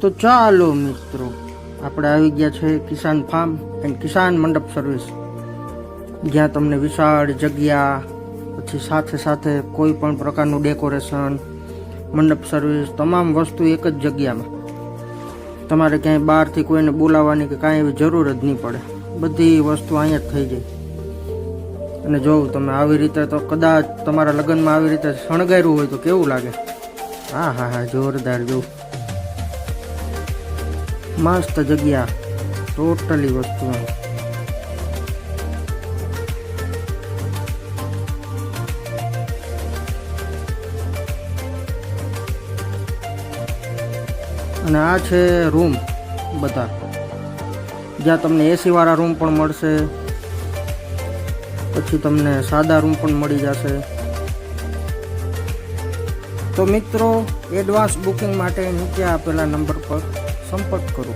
તો ચાલો મિત્રો, આપણે આવી ગયા છે કિસાન ફાર્મ એન્ડ કિસાન મંડપ સર્વિસ. જ્યાં તમને વિશાળ જગ્યા, પછી સાથે સાથે કોઈ પણ પ્રકારનું ડેકોરેશન, મંડપ સર્વિસ, તમામ વસ્તુ એક જ જગ્યામાં. તમારે ક્યાંય બહારથી કોઈને બોલાવવાની કે કાંઈ એવી જરૂર જ નહીં પડે. બધી વસ્તુ અહીંયા જ થઈ જાય. અને જોવું તમે આવી રીતે તો કદાચ તમારા લગ્નમાં આવી રીતે શણગાર્યું હોય તો કેવું લાગે? હા હા હા, જોરદાર જોવું મસ્ત જગ્યા. ટોટલી વસ્તુ અને આ છે રૂમ બધા. જ્યાં તમને એસી વાળા રૂમ પણ મળશે. પછી તમને સાદા રૂમ પણ મળી જશે. તો મિત્રો એડવાન્સ બુકિંગ માટે નીચે આપેલા નંબર પર संपर्क करो